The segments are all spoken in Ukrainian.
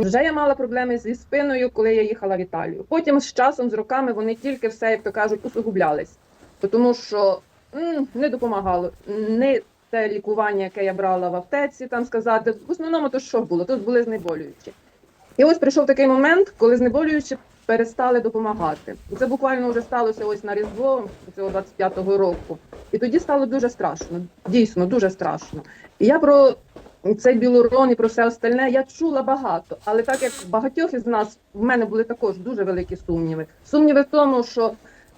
Вже я мала проблеми зі спиною, коли я їхала в Італію. Потім з часом, з роками, вони тільки все, як то кажуть, усугублялись. Тому що м, не допомагало. Не те лікування, яке я брала в аптеці, там сказати. В основному то що було? Тут були знеболюючі. І ось прийшов такий момент, коли знеболюючі перестали допомагати. Це буквально вже сталося ось на Різдво цього 25-го року. І тоді стало дуже страшно, дійсно дуже страшно. І я про цей білорон і про все остальне я чула багато, але так як багатьох із нас в мене були також дуже великі сумніви. Сумніви в тому, що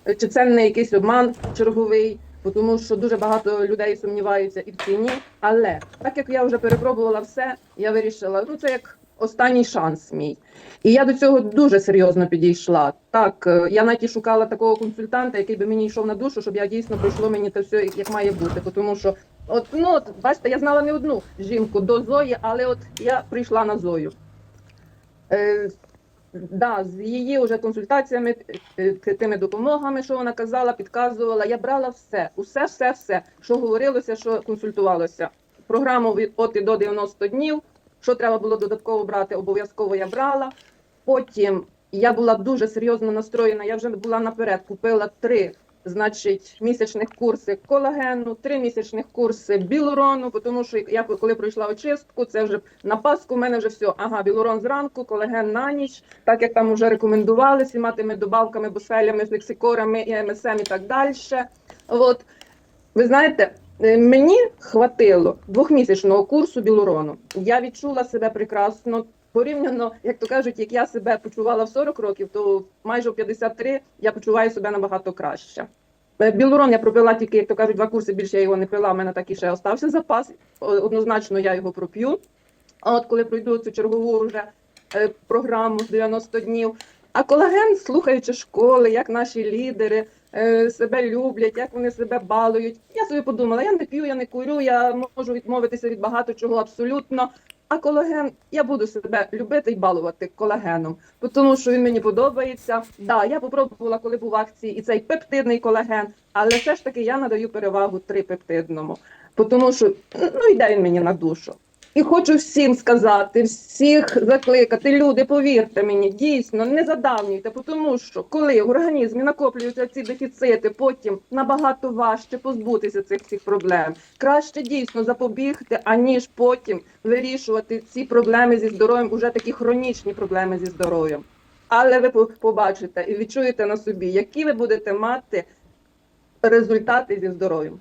е, чи це не якийсь обман черговий, тому що дуже багато людей сумніваються і в ціні. Але так як я вже перепробувала все, я вирішила, ну це як останній шанс мій. І я до цього дуже серйозно підійшла. Так, е, я навіть шукала такого консультанта, який би мені йшов на душу, щоб я дійсно пройшло мені це все як має бути. Тому що, от ну от бачите, я знала не одну жінку до Зої, але от я прийшла на Зою. Е, да, з її вже консультаціями, е, е, тими допомогами, що вона казала, підказувала. Я брала все, усе, все, все, що говорилося, що консультувалося. Програму від от і до 90 днів. Що треба було додатково брати, обов'язково я брала. Потім я була дуже серйозно настроєна. Я вже була наперед, купила три значить, місячних курси колагену, три місячних курси білурону, бо тому що я коли пройшла очистку, це вже на Пасху в мене вже все. Ага, білурон зранку, колаген на ніч, так як там вже рекомендували всіма тими добавками, босфелями, флексикорами і МСМ і так далі. От ви знаєте, мені хватило двохмісячного курсу білурону. Я відчула себе прекрасно. Порівняно, як то кажуть, як я себе почувала в 40 років, то майже в 53 я почуваю себе набагато краще. Е, Білурон я пропила тільки, як то кажуть, два курси більше я його не пила. У мене так і ще остався запас. Однозначно я його проп'ю. А от коли пройду цю чергову вже е, програму з 90 днів. А колаген, слухаючи школи, як наші лідери е, себе люблять, як вони себе балують. Я собі подумала, я не п'ю, я не курю, я можу відмовитися від багато чого абсолютно. А колаген, я буду себе любити і балувати колагеном, тому що він мені подобається. Да, я попробувала, коли був акції, і цей пептидний колаген, але все ж таки я надаю перевагу трипептидному, тому що ну йде він мені на душу. І хочу всім сказати, всіх закликати, люди, повірте мені, дійсно не задавнюйте, тому що коли в організмі накоплюються ці дефіцити, потім набагато важче позбутися цих всіх проблем. Краще дійсно запобігти, аніж потім вирішувати ці проблеми зі здоров'ям, уже такі хронічні проблеми зі здоров'ям. Але ви побачите і відчуєте на собі, які ви будете мати результати зі здоров'ям.